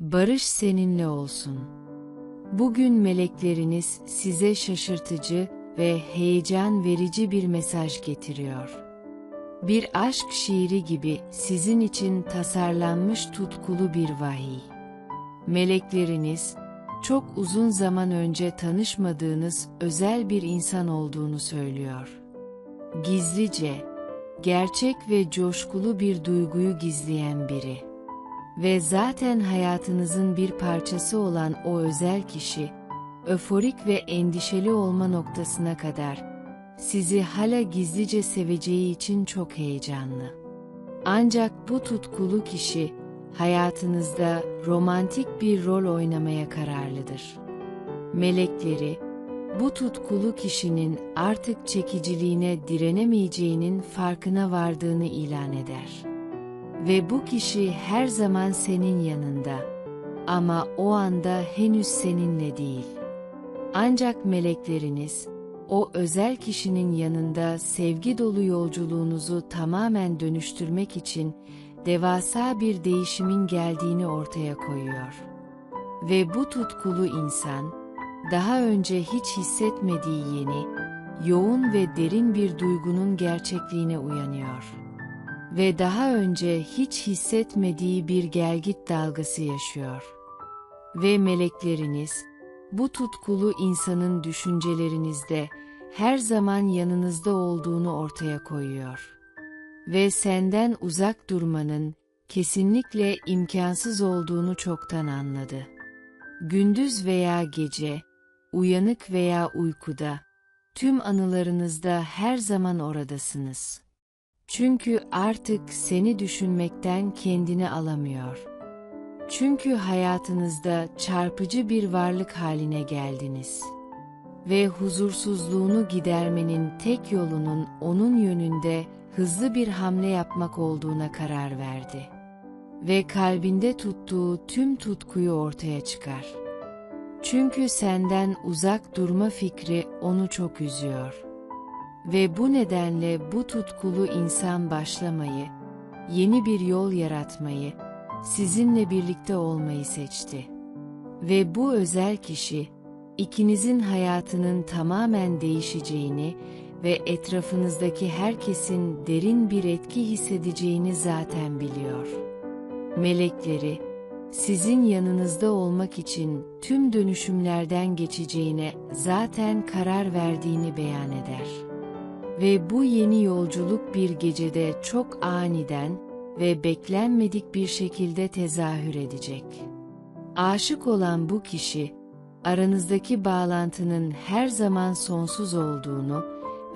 Barış seninle olsun. Bugün melekleriniz size şaşırtıcı ve heyecan verici bir mesaj getiriyor. Bir aşk şiiri gibi sizin için tasarlanmış tutkulu bir vahiy. Melekleriniz, çok uzun zaman önce tanışmadığınız özel bir insan olduğunu söylüyor. Gizlice, gerçek ve coşkulu bir duyguyu gizleyen biri. Ve zaten hayatınızın bir parçası olan o özel kişi, öforik ve endişeli olma noktasına kadar, sizi hala gizlice seveceği için çok heyecanlı. Ancak bu tutkulu kişi, hayatınızda romantik bir rol oynamaya kararlıdır. Melekleri, bu tutkulu kişinin artık çekiciliğine direnemeyeceğinin farkına vardığını ilan eder. Ve bu kişi her zaman senin yanında. Ama o anda henüz seninle değil. Ancak melekleriniz, o özel kişinin yanında sevgi dolu yolculuğunuzu tamamen dönüştürmek için devasa bir değişimin geldiğini ortaya koyuyor. Ve bu tutkulu insan, daha önce hiç hissetmediği yeni, yoğun ve derin bir duygunun gerçekliğine uyanıyor. Ve daha önce hiç hissetmediği bir gelgit dalgası yaşıyor. Ve melekleriniz, bu tutkulu insanın düşüncelerinizde her zaman yanınızda olduğunu ortaya koyuyor. Ve senden uzak durmanın kesinlikle imkansız olduğunu çoktan anladı. Gündüz veya gece, uyanık veya uykuda, tüm anılarınızda her zaman oradasınız. Çünkü artık seni düşünmekten kendini alamıyor. Çünkü hayatınızda çarpıcı bir varlık haline geldiniz. Ve huzursuzluğunu gidermenin tek yolunun onun yönünde hızlı bir hamle yapmak olduğuna karar verdi. Ve kalbinde tuttuğu tüm tutkuyu ortaya çıkar. Çünkü senden uzak durma fikri onu çok üzüyor. Ve bu nedenle bu tutkulu insan başlamayı, yeni bir yol yaratmayı, sizinle birlikte olmayı seçti. Ve bu özel kişi, ikinizin hayatının tamamen değişeceğini ve etrafınızdaki herkesin derin bir etki hissedeceğini zaten biliyor. Melekleri, sizin yanınızda olmak için tüm dönüşümlerden geçeceğine zaten karar verdiğini beyan eder. Ve bu yeni yolculuk bir gecede çok aniden ve beklenmedik bir şekilde tezahür edecek. Aşık olan bu kişi, aranızdaki bağlantının her zaman sonsuz olduğunu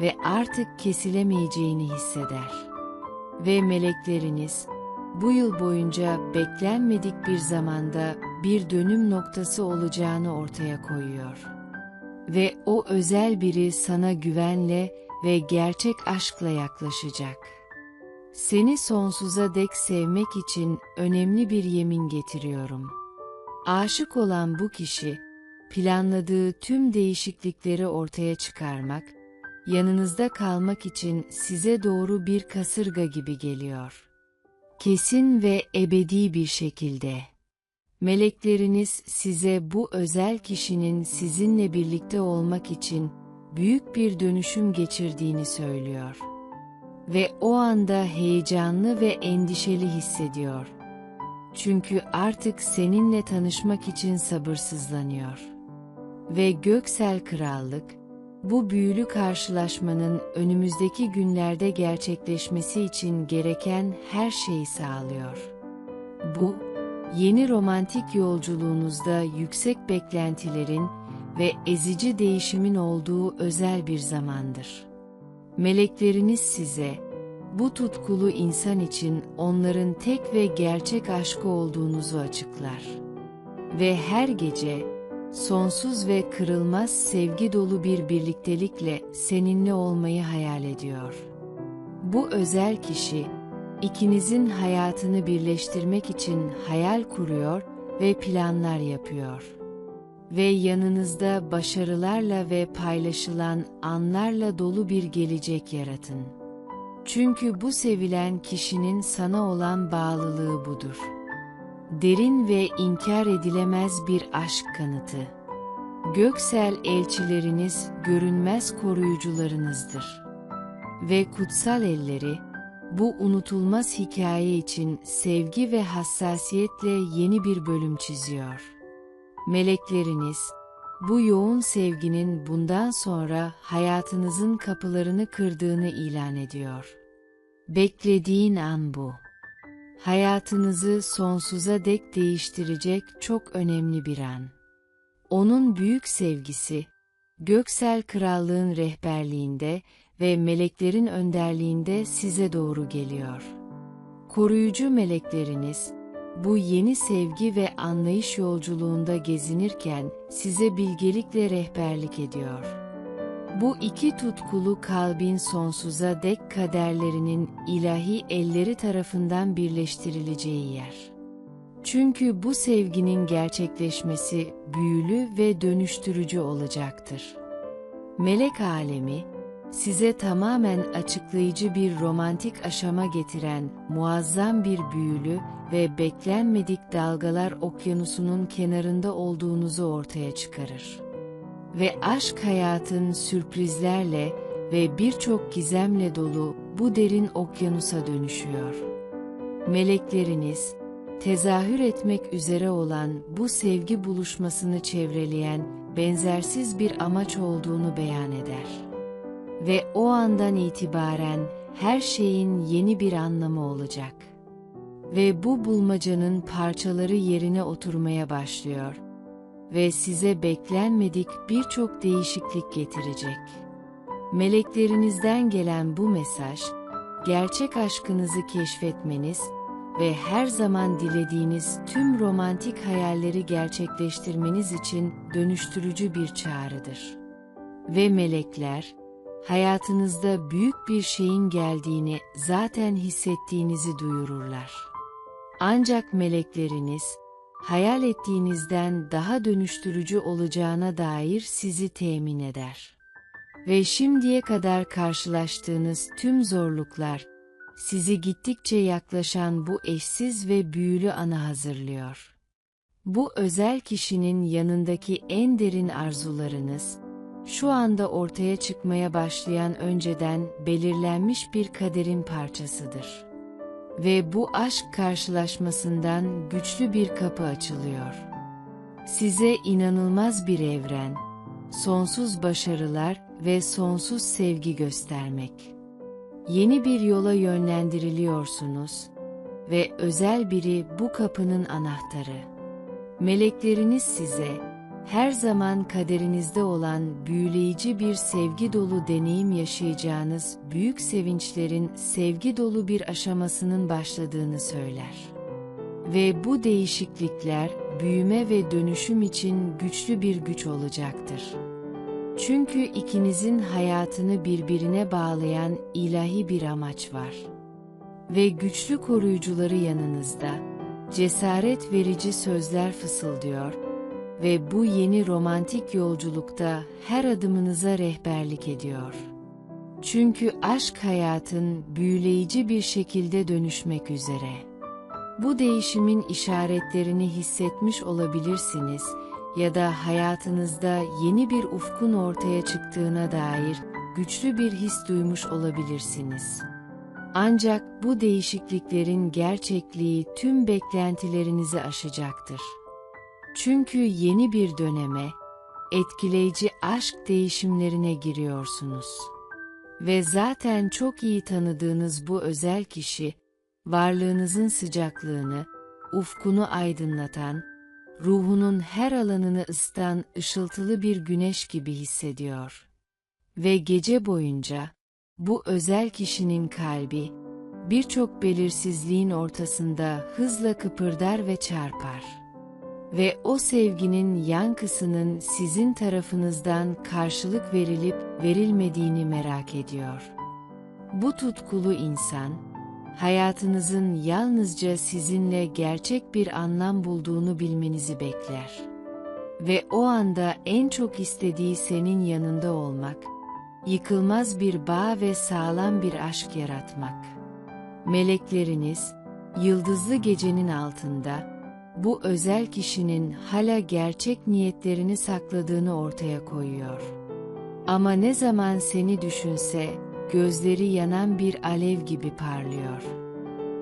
ve artık kesilemeyeceğini hisseder. Ve melekleriniz, bu yıl boyunca beklenmedik bir zamanda bir dönüm noktası olacağını ortaya koyuyor. Ve o özel biri sana güvenle ve gerçek aşkla yaklaşacak. Seni sonsuza dek sevmek için önemli bir yemin getiriyorum. Aşık olan bu kişi, planladığı tüm değişiklikleri ortaya çıkarmak, yanınızda kalmak için size doğru bir kasırga gibi geliyor. Kesin ve ebedi bir şekilde. Melekleriniz size bu özel kişinin sizinle birlikte olmak için büyük bir dönüşüm geçirdiğini söylüyor. Ve o anda heyecanlı ve endişeli hissediyor. Çünkü artık seninle tanışmak için sabırsızlanıyor. Ve göksel krallık, bu büyülü karşılaşmanın önümüzdeki günlerde gerçekleşmesi için gereken her şeyi sağlıyor. Bu, yeni romantik yolculuğunuzda yüksek beklentilerin ve ezici değişimin olduğu özel bir zamandır. Melekleriniz size, bu tutkulu insan için onların tek ve gerçek aşkı olduğunuzu açıklar. Ve her gece, sonsuz ve kırılmaz sevgi dolu bir birliktelikle seninle olmayı hayal ediyor. Bu özel kişi, ikinizin hayatını birleştirmek için hayal kuruyor ve planlar yapıyor. Ve yanınızda başarılarla ve paylaşılan anlarla dolu bir gelecek yaratın. Çünkü bu sevilen kişinin sana olan bağlılığı budur. derin ve inkar edilemez bir aşk kanıtı. Göksel elçileriniz görünmez koruyucularınızdır. Ve kutsal elleri, bu unutulmaz hikaye için sevgi ve hassasiyetle yeni bir bölüm çiziyor. Melekleriniz, bu yoğun sevginin bundan sonra hayatınızın kapılarını kırdığını ilan ediyor. Beklediğin an bu. Hayatınızı sonsuza dek değiştirecek çok önemli bir an. Onun büyük sevgisi, Göksel Krallığın rehberliğinde ve meleklerin önderliğinde size doğru geliyor. Koruyucu melekleriniz, bu yeni sevgi ve anlayış yolculuğunda gezinirken size bilgelikle rehberlik ediyor. Bu iki tutkulu kalbin sonsuza dek kaderlerinin ilahi elleri tarafından birleştirileceği yer. Çünkü bu sevginin gerçekleşmesi büyülü ve dönüştürücü olacaktır. Melek alemi, size tamamen açıklayıcı bir romantik aşama getiren muazzam bir büyülü ve beklenmedik dalgalar okyanusunun kenarında olduğunuzu ortaya çıkarır. Ve aşk hayatın sürprizlerle ve birçok gizemle dolu bu derin okyanusa dönüşüyor. Melekleriniz, tezahür etmek üzere olan bu sevgi buluşmasını çevreleyen benzersiz bir amaç olduğunu beyan eder. Ve o andan itibaren her şeyin yeni bir anlamı olacak. Ve bu bulmacanın parçaları yerine oturmaya başlıyor. Ve size beklenmedik birçok değişiklik getirecek. Meleklerinizden gelen bu mesaj, gerçek aşkınızı keşfetmeniz ve her zaman dilediğiniz tüm romantik hayalleri gerçekleştirmeniz için dönüştürücü bir çağrıdır. Ve melekler, hayatınızda büyük bir şeyin geldiğini zaten hissettiğinizi duyururlar. Ancak melekleriniz, hayal ettiğinizden daha dönüştürücü olacağına dair sizi temin eder. Ve şimdiye kadar karşılaştığınız tüm zorluklar, sizi gittikçe yaklaşan bu eşsiz ve büyülü ana hazırlıyor. Bu özel kişinin yanındaki en derin arzularınız, şu anda ortaya çıkmaya başlayan önceden belirlenmiş bir kaderin parçasıdır. Ve bu aşk karşılaşmasından güçlü bir kapı açılıyor. Size inanılmaz bir evren, sonsuz başarılar ve sonsuz sevgi göstermek. Yeni bir yola yönlendiriliyorsunuz ve özel biri bu kapının anahtarı. Melekleriniz size, her zaman kaderinizde olan büyüleyici bir sevgi dolu deneyim yaşayacağınız büyük sevinçlerin sevgi dolu bir aşamasının başladığını söyler. Ve bu değişiklikler büyüme ve dönüşüm için güçlü bir güç olacaktır. Çünkü ikinizin hayatını birbirine bağlayan ilahi bir amaç var. Ve güçlü koruyucuları yanınızda, cesaret verici sözler fısıldıyor ve bu yeni romantik yolculukta her adımınıza rehberlik ediyor. Çünkü aşk hayatın büyüleyici bir şekilde dönüşmek üzere. Bu değişimin işaretlerini hissetmiş olabilirsiniz ya da hayatınızda yeni bir ufkun ortaya çıktığına dair güçlü bir his duymuş olabilirsiniz. Ancak bu değişikliklerin gerçekliği tüm beklentilerinizi aşacaktır. Çünkü yeni bir döneme, etkileyici aşk değişimlerine giriyorsunuz. Ve zaten çok iyi tanıdığınız bu özel kişi, varlığınızın sıcaklığını, ufkunu aydınlatan, ruhunun her alanını ısıtan ışıltılı bir güneş gibi hissediyor. Ve gece boyunca, bu özel kişinin kalbi, birçok belirsizliğin ortasında hızla kıpırdar ve çarpar ve o sevginin yankısının sizin tarafınızdan karşılık verilip verilmediğini merak ediyor. Bu tutkulu insan, hayatınızın yalnızca sizinle gerçek bir anlam bulduğunu bilmenizi bekler. Ve o anda en çok istediği senin yanında olmak, yıkılmaz bir bağ ve sağlam bir aşk yaratmak. Melekleriniz, yıldızlı gecenin altında, bu özel kişinin hala gerçek niyetlerini sakladığını ortaya koyuyor. Ama ne zaman seni düşünse, gözleri yanan bir alev gibi parlıyor.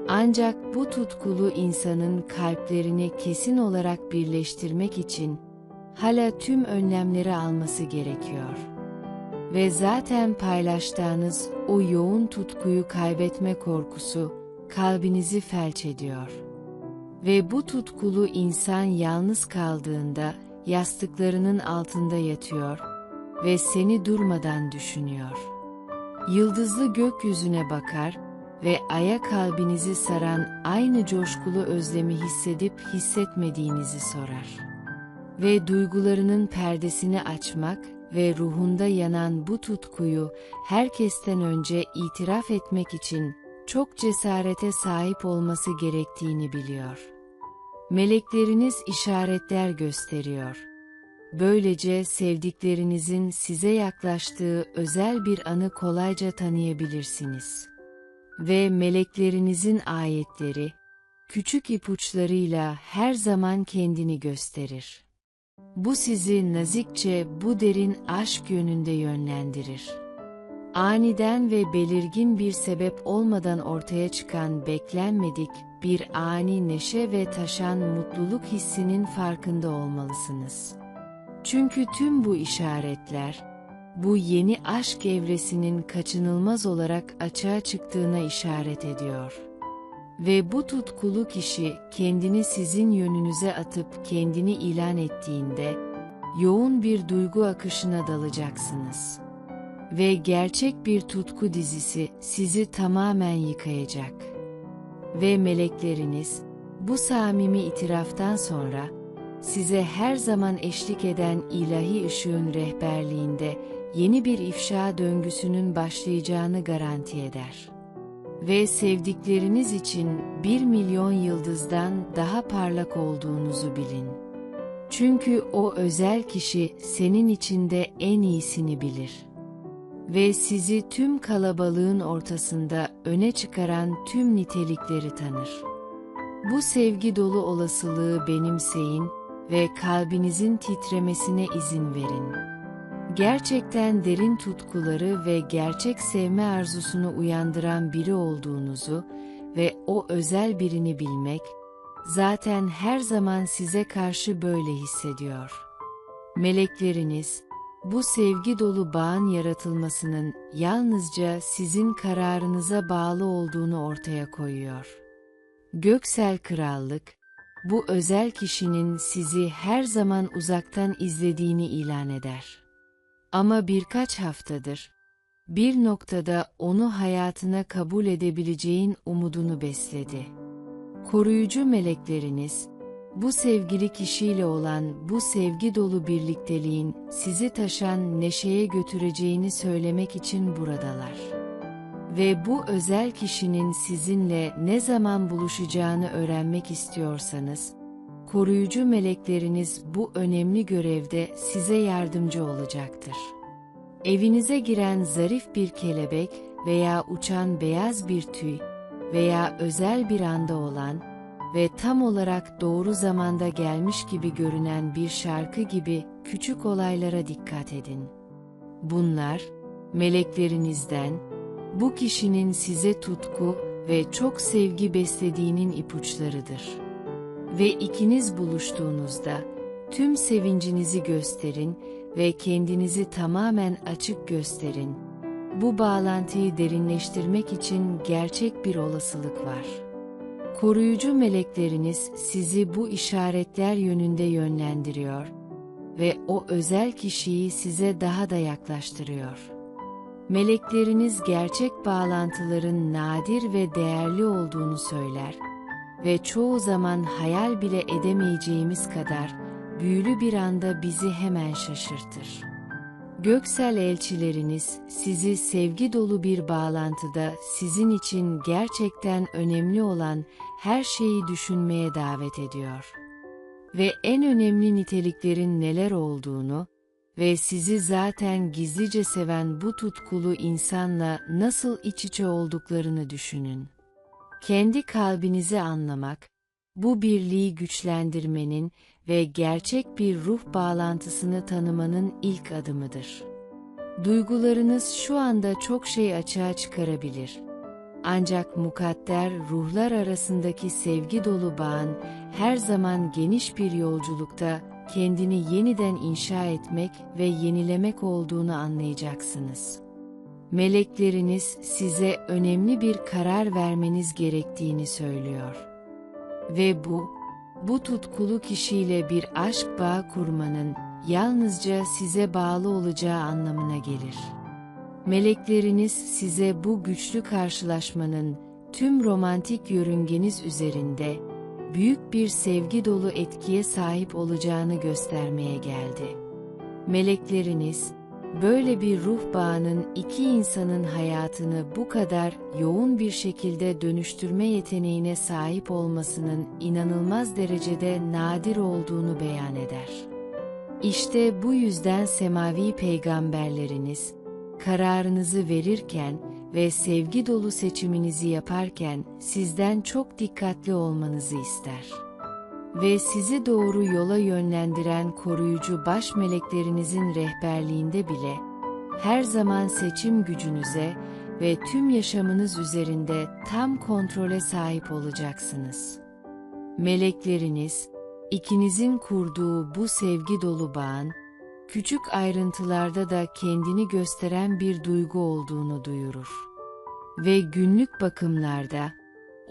Ancak bu tutkulu insanın kalplerini kesin olarak birleştirmek için hala tüm önlemleri alması gerekiyor. Ve zaten paylaştığınız o yoğun tutkuyu kaybetme korkusu kalbinizi felç ediyor. Ve bu tutkulu insan yalnız kaldığında yastıklarının altında yatıyor ve seni durmadan düşünüyor. Yıldızlı gökyüzüne bakar ve aya kalbinizi saran aynı coşkulu özlemi hissedip hissetmediğinizi sorar. Ve duygularının perdesini açmak ve ruhunda yanan bu tutkuyu herkesten önce itiraf etmek için çok cesarete sahip olması gerektiğini biliyor. Melekleriniz işaretler gösteriyor. Böylece sevdiklerinizin size yaklaştığı özel bir anı kolayca tanıyabilirsiniz. Ve meleklerinizin ayetleri, küçük ipuçlarıyla her zaman kendini gösterir. Bu sizi nazikçe bu derin aşk yönünde yönlendirir. Aniden ve belirgin bir sebep olmadan ortaya çıkan beklenmedik bir ani neşe ve taşan mutluluk hissinin farkında olmalısınız. Çünkü tüm bu işaretler, bu yeni aşk evresinin kaçınılmaz olarak açığa çıktığına işaret ediyor. Ve bu tutkulu kişi kendini sizin yönünüze atıp kendini ilan ettiğinde, yoğun bir duygu akışına dalacaksınız. Ve gerçek bir tutku dizisi sizi tamamen yıkayacak. Ve melekleriniz, bu samimi itiraftan sonra, size her zaman eşlik eden ilahi ışığın rehberliğinde yeni bir ifşa döngüsünün başlayacağını garanti eder. Ve sevdikleriniz için bir milyon yıldızdan daha parlak olduğunuzu bilin. Çünkü o özel kişi senin içinde en iyisini bilir. Ve sizi tüm kalabalığın ortasında öne çıkaran tüm nitelikleri tanır. Bu sevgi dolu olasılığı benimseyin ve kalbinizin titremesine izin verin. Gerçekten derin tutkuları ve gerçek sevme arzusunu uyandıran biri olduğunuzu ve o özel birini bilmek, zaten her zaman size karşı böyle hissediyor. Melekleriniz, bu sevgi dolu bağın yaratılmasının yalnızca sizin kararınıza bağlı olduğunu ortaya koyuyor. Göksel Krallık, bu özel kişinin sizi her zaman uzaktan izlediğini ilan eder. Ama birkaç haftadır, bir noktada onu hayatına kabul edebileceğin umudunu besledi. Koruyucu melekleriniz, bu sevgili kişiyle olan bu sevgi dolu birlikteliğin sizi taşan neşeye götüreceğini söylemek için buradalar. Ve bu özel kişinin sizinle ne zaman buluşacağını öğrenmek istiyorsanız, koruyucu melekleriniz bu önemli görevde size yardımcı olacaktır. Evinize giren zarif bir kelebek veya uçan beyaz bir tüy veya özel bir anda olan ve tam olarak doğru zamanda gelmiş gibi görünen bir şarkı gibi küçük olaylara dikkat edin. Bunlar, meleklerinizden, bu kişinin size tutku ve çok sevgi beslediğinin ipuçlarıdır. Ve ikiniz buluştuğunuzda, tüm sevincinizi gösterin ve kendinizi tamamen açık gösterin. Bu bağlantıyı derinleştirmek için gerçek bir olasılık var. Koruyucu melekleriniz sizi bu işaretler yönünde yönlendiriyor ve o özel kişiyi size daha da yaklaştırıyor. Melekleriniz gerçek bağlantıların nadir ve değerli olduğunu söyler ve çoğu zaman hayal bile edemeyeceğimiz kadar büyülü bir anda bizi hemen şaşırtır. Göksel elçileriniz sizi sevgi dolu bir bağlantıda sizin için gerçekten önemli olan her şeyi düşünmeye davet ediyor. Ve en önemli niteliklerin neler olduğunu ve sizi zaten gizlice seven bu tutkulu insanla nasıl iç içe olduklarını düşünün. Kendi kalbinizi anlamak bu birliği güçlendirmenin ve gerçek bir ruh bağlantısını tanımanın ilk adımıdır. Duygularınız şu anda çok şey açığa çıkarabilir. Ancak mukadder ruhlar arasındaki sevgi dolu bağın her zaman geniş bir yolculukta kendini yeniden inşa etmek ve yenilemek olduğunu anlayacaksınız. Melekleriniz size önemli bir karar vermeniz gerektiğini söylüyor. Ve bu, bu tutkulu kişiyle bir aşk bağı kurmanın yalnızca size bağlı olacağı anlamına gelir. Melekleriniz size bu güçlü karşılaşmanın tüm romantik yörüngeniz üzerinde büyük bir sevgi dolu etkiye sahip olacağını göstermeye geldi. Melekleriniz, böyle bir ruh bağının iki insanın hayatını bu kadar yoğun bir şekilde dönüştürme yeteneğine sahip olmasının inanılmaz derecede nadir olduğunu beyan eder. İşte bu yüzden semavi peygamberleriniz, kararınızı verirken ve sevgi dolu seçiminizi yaparken sizden çok dikkatli olmanızı ister. Ve sizi doğru yola yönlendiren koruyucu baş meleklerinizin rehberliğinde bile, her zaman seçim gücünüze ve tüm yaşamınız üzerinde tam kontrole sahip olacaksınız. Melekleriniz, ikinizin kurduğu bu sevgi dolu bağın, küçük ayrıntılarda da kendini gösteren bir duygu olduğunu duyurur. Ve günlük bakımlarda,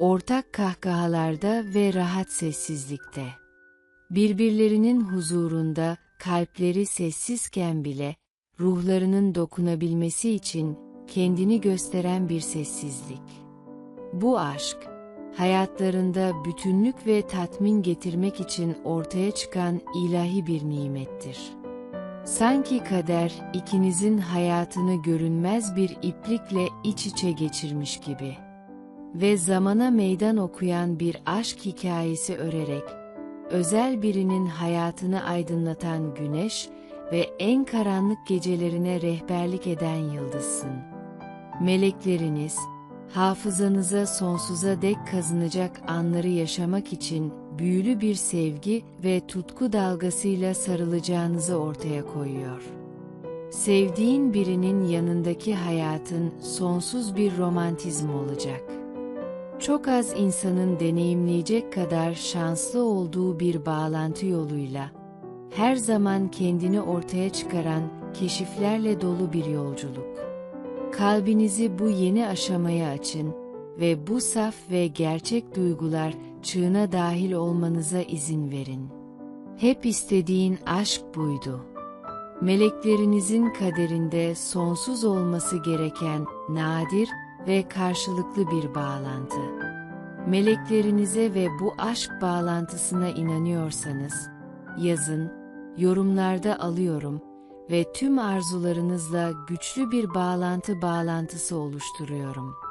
ortak kahkahalarda ve rahat sessizlikte. Birbirlerinin huzurunda kalpleri sessizken bile ruhlarının dokunabilmesi için kendini gösteren bir sessizlik. Bu aşk, hayatlarında bütünlük ve tatmin getirmek için ortaya çıkan ilahi bir nimettir. Sanki kader ikinizin hayatını görünmez bir iplikle iç içe geçirmiş gibi ve zamana meydan okuyan bir aşk hikayesi örerek, özel birinin hayatını aydınlatan güneş ve en karanlık gecelerine rehberlik eden yıldızsın. Melekleriniz, hafızanıza sonsuza dek kazınacak anları yaşamak için büyülü bir sevgi ve tutku dalgasıyla sarılacağınızı ortaya koyuyor. Sevdiğin birinin yanındaki hayatın sonsuz bir romantizm olacak. Çok az insanın deneyimleyecek kadar şanslı olduğu bir bağlantı yoluyla, her zaman kendini ortaya çıkaran keşiflerle dolu bir yolculuk. Kalbinizi bu yeni aşamaya açın ve bu saf ve gerçek duygular çığına dahil olmanıza izin verin. Hep istediğin aşk buydu. Meleklerinizin kaderinde sonsuz olması gereken nadir ve karşılıklı bir bağlantı. Meleklerinize ve bu aşk bağlantısına inanıyorsanız, yazın, yorumlarda alıyorum ve tüm arzularınızla güçlü bir bağlantı bağlantısı oluşturuyorum.